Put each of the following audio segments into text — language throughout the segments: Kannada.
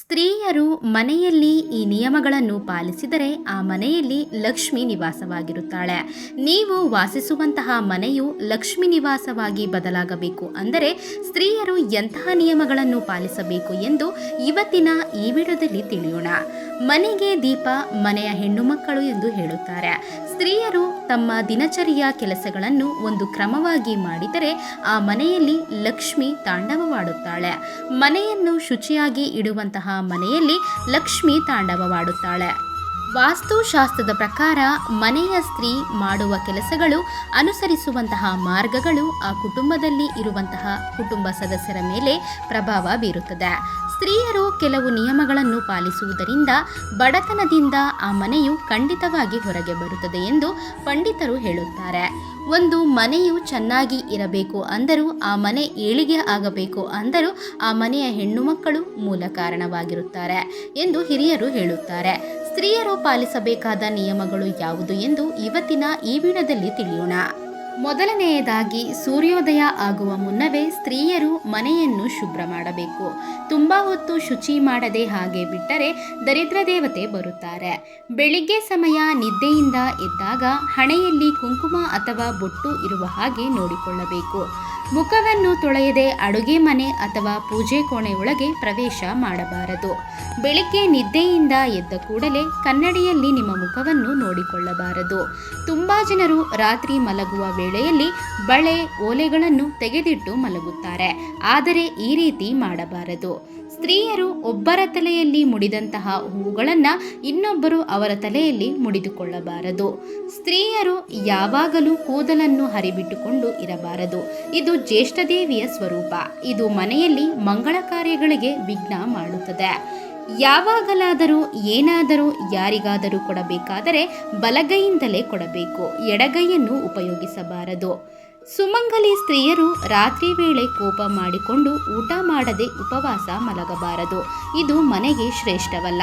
ಸ್ತ್ರೀಯರು ಮನೆಯಲ್ಲಿ ಈ ನಿಯಮಗಳನ್ನು ಪಾಲಿಸಿದರೆ ಆ ಮನೆಯಲ್ಲಿ ಲಕ್ಷ್ಮಿ ನಿವಾಸವಾಗಿರುತ್ತಾಳೆ. ನೀವು ವಾಸಿಸುವಂತಹ ಮನೆಯು ಲಕ್ಷ್ಮಿ ನಿವಾಸವಾಗಿ ಬದಲಾಗಬೇಕು ಅಂದರೆ ಸ್ತ್ರೀಯರು ಎಂತಹ ನಿಯಮಗಳನ್ನು ಪಾಲಿಸಬೇಕು ಎಂದು ಇವತ್ತಿನ ಈ ವಿಡಿಯೋದಲ್ಲಿ ತಿಳಿಯೋಣ. ಮನೆಗೆ ದೀಪ, ಮನೆಯ ಹೆಣ್ಣು ಮಕ್ಕಳು ಎಂದು ಹೇಳುತ್ತಾರೆ. ಸ್ತ್ರೀಯರು ತಮ್ಮ ದಿನಚರಿಯ ಕೆಲಸಗಳನ್ನು ಒಂದು ಕ್ರಮವಾಗಿ ಮಾಡಿದರೆ ಆ ಮನೆಯಲ್ಲಿ ಲಕ್ಷ್ಮಿ ತಾಂಡವವಾಡುತ್ತಾಳೆ. ಮನೆಯನ್ನು ಶುಚಿಯಾಗಿ ಇಡುವಂತಹ ಮನೆಯಲ್ಲಿ ಲಕ್ಷ್ಮಿ ತಾಂಡವವಾಡುತ್ತಾಳೆ. ವಾಸ್ತುಶಾಸ್ತ್ರದ ಪ್ರಕಾರ ಮನೆಯ ಸ್ತ್ರೀ ಮಾಡುವ ಕೆಲಸಗಳು ಅನುಸರಿಸುವಂತಹ ಮಾರ್ಗಗಳು ಆ ಕುಟುಂಬದಲ್ಲಿ ಇರುವಂತಹ ಕುಟುಂಬ ಸದಸ್ಯರ ಮೇಲೆ ಪ್ರಭಾವ ಬೀರುತ್ತದೆ. ಸ್ತ್ರೀಯರು ಕೆಲವು ನಿಯಮಗಳನ್ನು ಪಾಲಿಸುವುದರಿಂದ ಬಡತನದಿಂದ ಆ ಮನೆಯು ಖಂಡಿತವಾಗಿ ಹೊರಗೆ ಬರುತ್ತದೆ ಎಂದು ಪಂಡಿತರು ಹೇಳುತ್ತಾರೆ. ಒಂದು ಮನೆಯು ಚೆನ್ನಾಗಿ ಇರಬೇಕು ಅಂದರೂ ಆ ಮನೆ ಏಳಿಗೆ ಆಗಬೇಕು ಅಂದರೂ ಆ ಮನೆಯ ಹೆಣ್ಣು ಮಕ್ಕಳು ಮೂಲ ಕಾರಣವಾಗಿರುತ್ತಾರೆ ಎಂದು ಹಿರಿಯರು ಹೇಳುತ್ತಾರೆ. ಸ್ತ್ರೀಯರು ಪಾಲಿಸಬೇಕಾದ ನಿಯಮಗಳು ಯಾವುದು ಎಂದು ಇವತ್ತಿನ ಈ ವಿಡಿಯೋದಲ್ಲಿ ತಿಳಿಯೋಣ. ಮೊದಲನೆಯದಾಗಿ, ಸೂರ್ಯೋದಯ ಆಗುವ ಮುನ್ನವೇ ಸ್ತ್ರೀಯರು ಮನೆಯನ್ನು ಶುಭ್ರ ಮಾಡಬೇಕು. ತುಂಬ ಹೊತ್ತು ಶುಚಿ ಮಾಡದೆ ಹಾಗೆ ಬಿಟ್ಟರೆ ದರಿದ್ರ ದೇವತೆ ಬರುತ್ತಾರೆ. ಬೆಳಿಗ್ಗೆ ಸಮಯ ನಿದ್ದೆಯಿಂದ ಎದ್ದಾಗ ಹಣೆಯಲ್ಲಿ ಕುಂಕುಮ ಅಥವಾ ಬೊಟ್ಟು ಇರುವ ಹಾಗೆ ನೋಡಿಕೊಳ್ಳಬೇಕು. ಮುಖವನ್ನು ತೊಳೆಯದೆ ಅಡುಗೆ ಮನೆ ಅಥವಾ ಪೂಜೆ ಕೋಣೆಯೊಳಗೆ ಪ್ರವೇಶ ಮಾಡಬಾರದು. ಬೆಳಿಗ್ಗೆ ನಿದ್ದೆಯಿಂದ ಎದ್ದ ಕೂಡಲೇ ಕನ್ನಡಿಯಲ್ಲಿ ನಿಮ್ಮ ಮುಖವನ್ನು ನೋಡಿಕೊಳ್ಳಬಾರದು. ತುಂಬ ಜನರು ರಾತ್ರಿ ಮಲಗುವ ವೇಳೆಯಲ್ಲಿ ಬಳೆ, ಓಲೆಗಳನ್ನು ತೆಗೆದಿಟ್ಟು ಮಲಗುತ್ತಾರೆ. ಆದರೆ ಈ ರೀತಿ ಮಾಡಬಾರದು. ಸ್ತ್ರೀಯರು ಒಬ್ಬರ ತಲೆಯಲ್ಲಿ ಮುಡಿದಂತಹ ಹೂವುಗಳನ್ನು ಇನ್ನೊಬ್ಬರು ಅವರ ತಲೆಯಲ್ಲಿ ಮುಡಿದುಕೊಳ್ಳಬಾರದು. ಸ್ತ್ರೀಯರು ಯಾವಾಗಲೂ ಕೂದಲನ್ನು ಹರಿಬಿಟ್ಟುಕೊಂಡು ಇರಬಾರದು. ಇದು ಜ್ಯೇಷ್ಠದೇವಿಯ ಸ್ವರೂಪ. ಇದು ಮನೆಯಲ್ಲಿ ಮಂಗಳ ಕಾರ್ಯಗಳಿಗೆ ವಿಘ್ನ ಮಾಡುತ್ತದೆ. ಯಾವಾಗಲಾದರೂ ಏನಾದರೂ ಯಾರಿಗಾದರೂ ಕೊಡಬೇಕಾದರೆ ಬಲಗೈಯಿಂದಲೇ ಕೊಡಬೇಕು. ಎಡಗೈಯನ್ನು ಉಪಯೋಗಿಸಬಾರದು. ಸುಮಂಗಲಿ ಸ್ತ್ರೀಯರು ರಾತ್ರಿ ವೇಳೆ ಕೋಪ ಮಾಡಿಕೊಂಡು ಊಟ ಮಾಡದೆ ಉಪವಾಸ ಮಲಗಬಾರದು. ಇದು ಮನೆಗೆ ಶ್ರೇಷ್ಠವಲ್ಲ.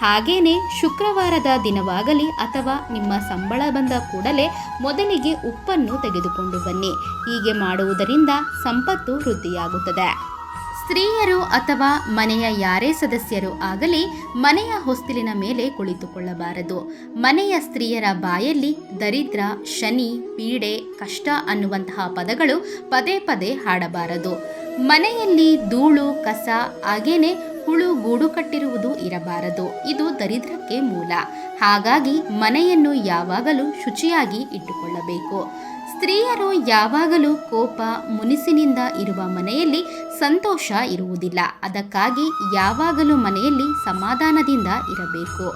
ಹಾಗೇನೆ ಶುಕ್ರವಾರದ ದಿನವಾಗಲಿ ಅಥವಾ ನಿಮ್ಮ ಸಂಬಳ ಬಂದ ಕೂಡಲೇ ಮೊದಲಿಗೆ ಉಪ್ಪನ್ನು ತೆಗೆದುಕೊಂಡು ಬನ್ನಿ. ಹೀಗೆ ಮಾಡುವುದರಿಂದ ಸಂಪತ್ತು ವೃದ್ಧಿಯಾಗುತ್ತದೆ. ಸ್ತ್ರೀಯರು ಅಥವಾ ಮನೆಯ ಯಾರೇ ಸದಸ್ಯರು ಆಗಲಿ ಮನೆಯ ಹೊಸ್ತಿಲಿನ ಮೇಲೆ ಕುಳಿತುಕೊಳ್ಳಬಾರದು. ಮನೆಯ ಸ್ತ್ರೀಯರ ಬಾಯಲ್ಲಿ ದರಿದ್ರ, ಶನಿ, ಪೀಡೆ, ಕಷ್ಟ ಅನ್ನುವಂತಹ ಪದಗಳು ಪದೇ ಪದೇ ಹಾಡಬಾರದು. ಮನೆಯಲ್ಲಿ ಧೂಳು, ಕಸ, ಹಾಗೇನೆ ಹುಳು, ಗೂಡು ಕಟ್ಟಿರುವುದು ಇರಬಾರದು. ಇದು ದರಿದ್ರಕ್ಕೆ ಮೂಲ. ಹಾಗಾಗಿ ಮನೆಯನ್ನು ಯಾವಾಗಲೂ ಶುಚಿಯಾಗಿ ಇಟ್ಟುಕೊಳ್ಳಬೇಕು. ಸ್ತ್ರೀಯರು ಯಾವಾಗಲೂ ಕೋಪ ಮುನಿಸಿನಿಂದ ಇರುವ ಮನೆಯಲ್ಲಿ ಸಂತೋಷ ಇರುವುದಿಲ್ಲ. ಅದಕ್ಕಾಗಿ ಯಾವಾಗಲೂ ಮನೆಯಲ್ಲಿ ಸಮಾಧಾನದಿಂದ ಇರಬೇಕು.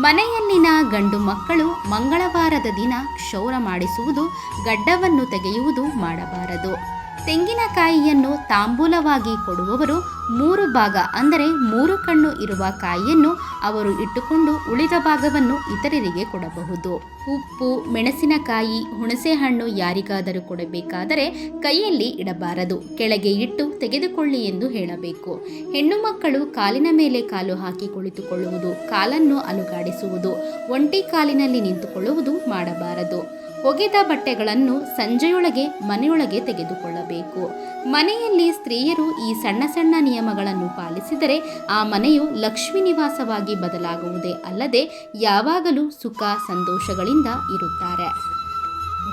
ಮನೆಯಲ್ಲಿನ ಗಂಡು ಮಕ್ಕಳು ಮಂಗಳವಾರದ ದಿನ ಕ್ಷೌರ ಮಾಡಿಸುವುದು, ಗಡ್ಡವನ್ನು ತೆಗೆಯುವುದು ಮಾಡಬಾರದು. ತೆಂಗಿನಕಾಯಿಯನ್ನು ತಾಂಬೂಲವಾಗಿ ಕೊಡುವವರು ಮೂರು ಭಾಗ, ಅಂದರೆ ಮೂರು ಕಣ್ಣು ಇರುವ ಕಾಯಿಯನ್ನು ಅವರು ಇಟ್ಟುಕೊಂಡು ಉಳಿದ ಭಾಗವನ್ನು ಇತರರಿಗೆ ಕೊಡಬಹುದು. ಉಪ್ಪು, ಮೆಣಸಿನಕಾಯಿ, ಹುಣಸೆಹಣ್ಣು ಯಾರಿಗಾದರೂ ಕೊಡಬೇಕಾದರೆ ಕೈಯಲ್ಲಿ ಇಡಬಾರದು. ಕೆಳಗೆ ಇಟ್ಟು ತೆಗೆದುಕೊಳ್ಳಿ ಎಂದು ಹೇಳಬೇಕು. ಹೆಣ್ಣು ಮಕ್ಕಳು ಕಾಲಿನ ಮೇಲೆ ಕಾಲು ಹಾಕಿ ಕುಳಿತುಕೊಳ್ಳುವುದು, ಕಾಲನ್ನು ಅಲುಗಾಡಿಸುವುದು, ಒಂಟಿ ಕಾಲಿನಲ್ಲಿ ನಿಂತುಕೊಳ್ಳುವುದು ಮಾಡಬಾರದು. ಒಗೆದ ಬಟ್ಟೆಗಳನ್ನು ಸಂಜೆಯೊಳಗೆ ಮನೆಯೊಳಗೆ ತೆಗೆದುಕೊಳ್ಳಬೇಕು. ಮನೆಯಲ್ಲಿ ಸ್ತ್ರೀಯರು ಈ ಸಣ್ಣ ಸಣ್ಣ ನಿಯಮಗಳನ್ನು ಪಾಲಿಸಿದರೆ ಆ ಮನೆಯು ಲಕ್ಷ್ಮೀ ನಿವಾಸವಾಗಿ ಬದಲಾಗುವುದೇ ಅಲ್ಲದೆ ಯಾವಾಗಲೂ ಸುಖ, ಸಂತೋಷಗಳಿಂದ ಇರುತ್ತಾರೆ.